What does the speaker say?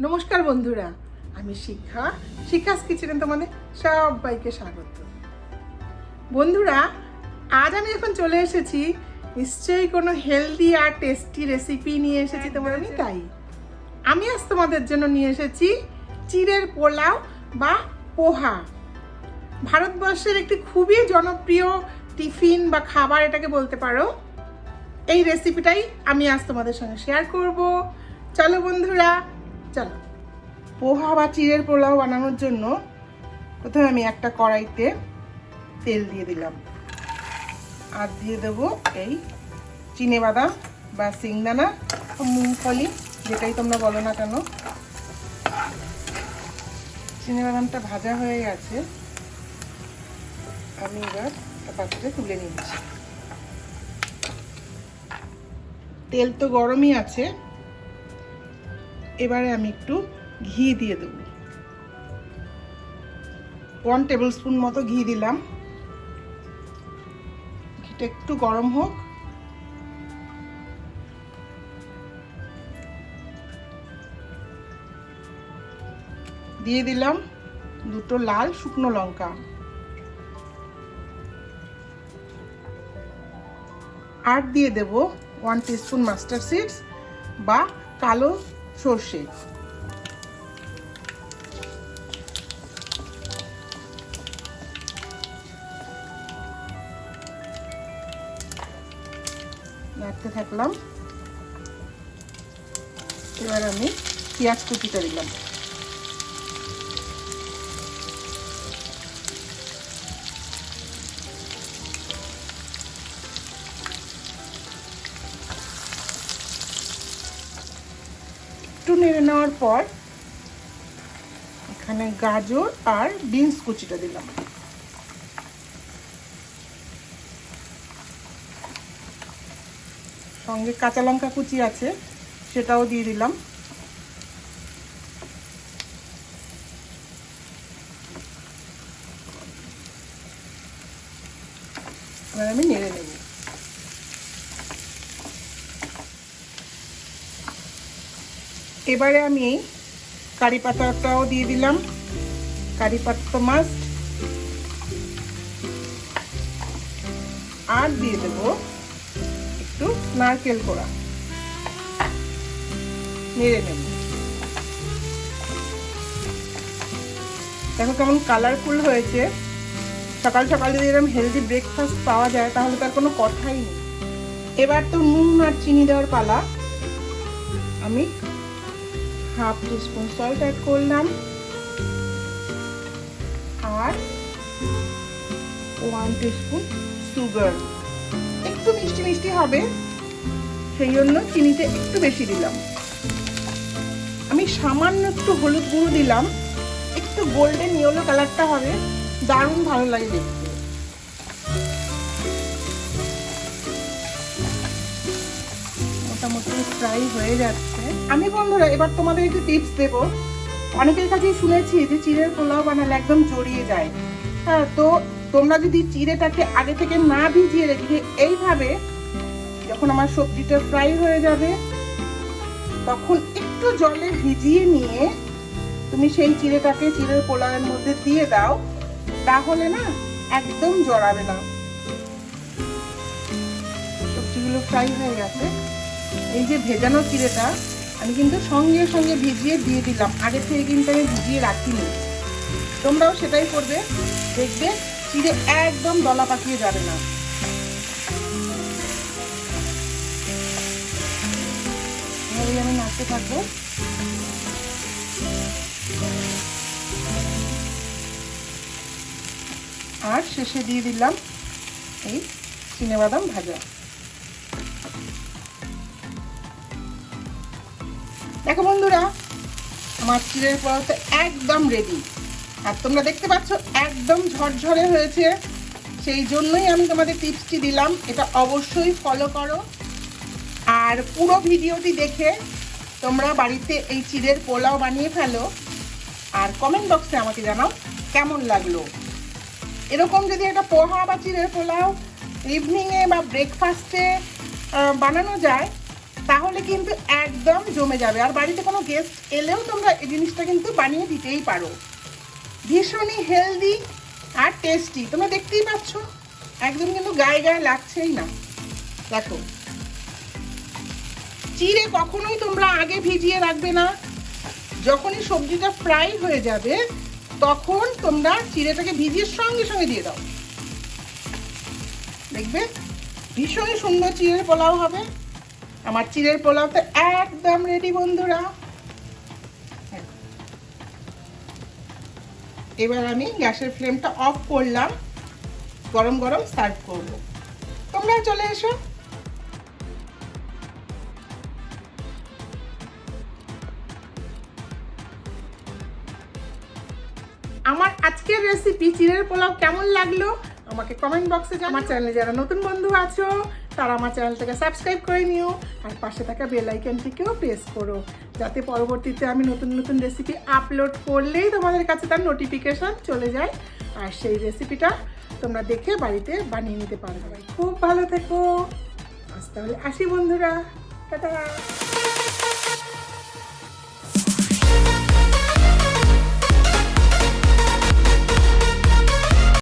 নমস্কার বন্ধুরা আমি শিক্ষা শিক্ষাস কিচেনে তোমাদের সবাইকে স্বাগত। বন্ধুরা আজ আমি এখন চলে এসেছি নিশ্চয়ই কোনো হেলদি আর টেস্টি রেসিপি নিয়ে এসেছি তোমার আমি তাই? আমি আজ তোমাদের জন্য নিয়ে এসেছি চিড়ের পোলাও বা পোহা। ভারতবর্ষের একটি খুবই জনপ্রিয় টিফিন বা খাবার এটাকে বলতে পারো। এই রেসিপিটাই আমি আজ তোমাদের সঙ্গে শেয়ার করব। চলো বন্ধুরা চলো। পোহা বা চিড়ের পোলাও বানানোর জন্য প্রথমে আমি একটা কড়াইতে তেল দিয়ে দিলাম। আর দিয়ে দেব এই চিনে বাদাম বা সিংদানা মুংফলি, যেটাই তোমরা বলো না কেন। চিনে বাদামটা ভাজা হয়ে গেছে। আমি এবার পাত্রে তুলে নিচ্ছি। তেল তো গরমই আছে। এবারে আমি একটু ঘি দিয়ে দেব। ওয়ান টেবিল স্পুন মতো ঘি দিলাম। ঘিটা একটু গরম হোক। দিয়ে দিলাম দুটো লাল শুকনো লঙ্কা। আর দিয়ে দেব ওয়ান টিস্পুন মাস্টার সিডস বা কালো সর্ষে। নাড়তে থাকলাম। এবার আমি পেঁয়াজ কুচিটা দিলাম। একটু নেড়ে নেওয়ার পর এখানে গাজর আর বিনস কুচিটা দিলাম। সঙ্গে কাঁচা লঙ্কা কুচি আছে, সেটাও দিয়ে দিলাম। আমি নেড়ে নেব। এবারে আমি কারি পাতাটাও দিয়ে দিলাম। কারি পাতা মাছ আর দিয়ে দেব একটু নারকেল কোড়া। নেড়ে নেব। দেখো কেমন কালারফুল হয়েছে। সকাল সকাল যদি এরকম হেলদি ব্রেকফাস্ট পাওয়া যায়, তাহলে তার কোনো কথাই নেই। এবার তো নুন আর চিনি দেওয়ার পালা। আমি হাফ টিস্পুন সল্ট অ্যাড করলাম। আর ওয়ান টিস্পুন সুগার একটু মিষ্টি মিষ্টি হবে, সেই জন্য চিনিতে একটু বেশি দিলাম। আমি সামান্য একটু হলুদ গুঁড়ো দিলাম। একটু গোল্ডেন ইয়েলো কালারটা হবে, দারুণ ভালো লাগে দেখতে মোটামুটি ফ্রাই হয়ে যাচ্ছে। আমি বন্ধুরা, এবার তোমাদের একটু টিপস দেবো। অনেকের কাছেই শুনেছি যে চিড়ের পোলাও বানালে একদম জড়িয়ে যায়। হ্যাঁ তো তোমরা যদি চিড়েটাকে আগে থেকে না ভিজিয়ে রেখে এইভাবে যখন আমার সবজিটা ফ্রাই হয়ে যাবে, তখন একটু জলে ভিজিয়ে নিয়ে তুমি সেই চিড়েটাকে চিড়ের পোলাওয়ের মধ্যে দিয়ে দাও। তাহলে না একদম জড়াবে না। সবজিগুলো ফ্রাই হয়ে গেছে। এই যে ভেজানো চিড়েটা আমি কিন্তু সঙ্গে সঙ্গে ভিজিয়ে দিয়ে দিলাম। আগে থেকে কিন্তু আমি ভিজিয়ে রাখিনি। তোমরাও সেটাই করবে। দেখবে চিড়ে একদম দলা পাকিয়ে যাবে না। আমি নাড়তে থাকব। আর শেষে দিয়ে দিলাম এই বাদাম ভাজা। দেখো বন্ধুরা, আমার চিড়ের পোলাওটা একদম রেডি আর তোমরা দেখতে পাচ্ছ, একদম ঝরঝরে হয়েছে। সেই জন্যই আমি তোমাদের টিপসটি দিলাম। এটা অবশ্যই ফলো করো। আর পুরো ভিডিওটি দেখে তোমরা বাড়িতে এই চিড়ের পোলাও বানিয়ে ফেলো। আর কমেন্ট বক্সে আমাকে জানাও কেমন লাগল। এরকম যদি একটা পোহা বা চিড়ের পোলাও ইভিনিংয়ে বা ব্রেকফাস্টে বানানো যায় তাহলে কিন্তু একদম জমে যাবে। আর বাড়িতে কোনো গেস্ট এলেও তোমরা এই জিনিসটা কিন্তু বানিয়ে দিতেই পারো। ভীষণই হেলদি আর টেস্টি তোমরা দেখতেই পাচ্ছ, একদম কিন্তু গায়ে গায়ে লাগছেই না। দেখো, চিড়ে কখনোই তোমরা আগে ভিজিয়ে রাখবে না। যখনই সবজিটা ফ্রাই হয়ে যাবে, তখন তোমরা চিড়েটাকে ভিজিয়ে সঙ্গে সঙ্গে দিয়ে দাও। দেখবে? ভীষণই সুন্দর চিড়ের পোলাও হবে। আমার চিড়ের পোলাও তো একদম রেডি বন্ধুরা। এবার আমি গ্যাসের ফ্লেমটা অফ করলাম। গরম গরম সার্ভ করব। তোমরা চলে এসো। আমার আজকের রেসিপি চিড়ের পোলাও কেমন লাগল? আমাকে কমেন্ট বক্সে আমার চ্যানেলে যারা নতুন বন্ধু আছো তারা আমার চ্যানেলটাকে সাবস্ক্রাইব করে নিও। আর পাশে থাকা বেল আইকনটিকেও প্রেস করো, যাতে পরবর্তীতে আমি নতুন নতুন রেসিপি আপলোড করলেই তোমাদের কাছে তার নোটিফিকেশান চলে যায়। আর সেই রেসিপিটা তোমরা দেখে বাড়িতে বানিয়ে নিতে পারবে। খুব ভালো থেকো। আজ তাহলে আসি বন্ধুরা। টাটা।